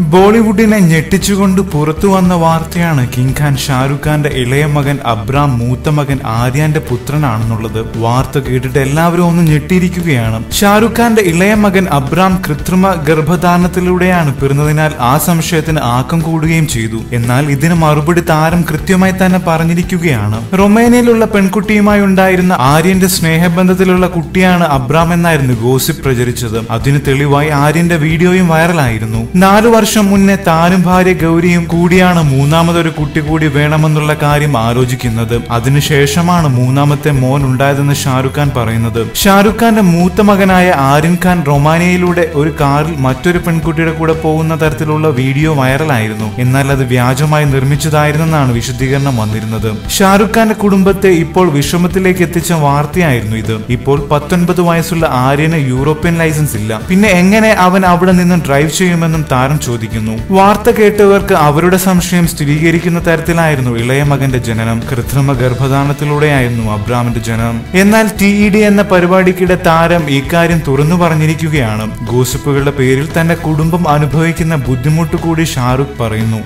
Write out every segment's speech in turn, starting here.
ബോളിവുഡിനെ ഞെട്ടിച്ചുകൊണ്ട് പുറത്തു വന്ന വാർത്തയാണ് കിങ് ഖാൻ ഷാരൂഖ് ഖാന്റെ ഇളയ മകൻ അബ്രാം മൂത്ത മകൻ ആര്യാന്റെ പുത്രനാണെന്നുള്ളത്. വാർത്ത കേട്ടിട്ട് എല്ലാവരും ഒന്ന് ഞെട്ടിയിരിക്കുകയാണ്. ഷാരൂഖ് ഖാന്റെ ഇളയ മകൻ അബ്രാം കൃത്രിമ ഗർഭധാരണത്തിലൂടെയാണ് പിറന്നതിനാൽ ആ സംശയത്തിന് ആക്കം കൂടുകയും ചെയ്തു. എന്നാൽ ഇതിന് മറുപടി താരം കൃത്യമായി തന്നെ പറഞ്ഞിരിക്കുകയാണ്. റൊമേനിയയിലുള്ള പെൺകുട്ടിയുമായി ഉണ്ടായിരുന്ന ആര്യന്റെ സ്നേഹബന്ധത്തിലുള്ള കുട്ടിയാണ് അബ്രാം എന്നായിരുന്നു ഗോസിപ്പ് പ്രചരിച്ചത്. അതിന് തെളിവായി ആര്യന്റെ വീഡിയോയും വൈറലായിരുന്നു. നാലു വർഷം മുന്നേ താനും ഭാര്യ ഗൗരിയും കൂടിയാണ് മൂന്നാമതൊരു കുട്ടി കൂടി വേണമെന്നുള്ള കാര്യം ആലോചിക്കുന്നത്. അതിനുശേഷമാണ് മൂന്നാമത്തെ മോൻ ഉണ്ടായതെന്ന് ഷാരൂഖ് ഖാൻ പറയുന്നത്. ഷാരൂഖ് ഖാന്റെ മൂത്ത മകനായ ആര്യൻ ഖാൻ റൊമാനിയയിലൂടെ ഒരു കാറിൽ മറ്റൊരു പെൺകുട്ടിയുടെ കൂടെ പോകുന്ന തരത്തിലുള്ള വീഡിയോ വൈറലായിരുന്നു. എന്നാൽ അത് വ്യാജമായി നിർമ്മിച്ചതായിരുന്നെന്നാണ് വിശദീകരണം വന്നിരുന്നത്. ഷാരൂഖ് ഖാന്റെ കുടുംബത്തെ ഇപ്പോൾ വിഷമത്തിലേക്ക് എത്തിച്ച വാർത്തയായിരുന്നു ഇത്. ഇപ്പോൾ പത്തൊൻപത് വയസ്സുള്ള ആര്യന് യൂറോപ്യൻ ലൈസൻസ് ഇല്ല. പിന്നെ എങ്ങനെ അവൻ അവിടെ നിന്ന് ഡ്രൈവ് ചെയ്യുമെന്നും താരം ചോദിക്കുന്നു. വാർത്ത കേട്ടവർക്ക് അവരുടെ സംശയം സ്ഥിരീകരിക്കുന്ന തരത്തിലായിരുന്നു ഇളയ മകന്റെ ജനനം. കൃത്രിമ ഗർഭധാരണത്തിലൂടെയായിരുന്നു അബ്രാമിന്റെ ജനനം. എന്നാൽ ടി ഇ ഡി എന്ന പരിപാടിക്കിടെ താരം ഇക്കാര്യം തുറന്നു പറഞ്ഞിരിക്കുകയാണ്. ഗോസിപ്പുകളുടെ പേരിൽ തന്റെ കുടുംബം അനുഭവിക്കുന്ന ബുദ്ധിമുട്ട് കൂടി ഷാറുഖ് പറയുന്നു.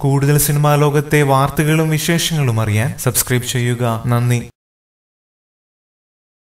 കൂടുതൽ സിനിമാ ലോകത്തെ വാർത്തകളും വിശേഷങ്ങളും അറിയാൻ സബ്സ്ക്രൈബ് ചെയ്യുക. നന്ദി.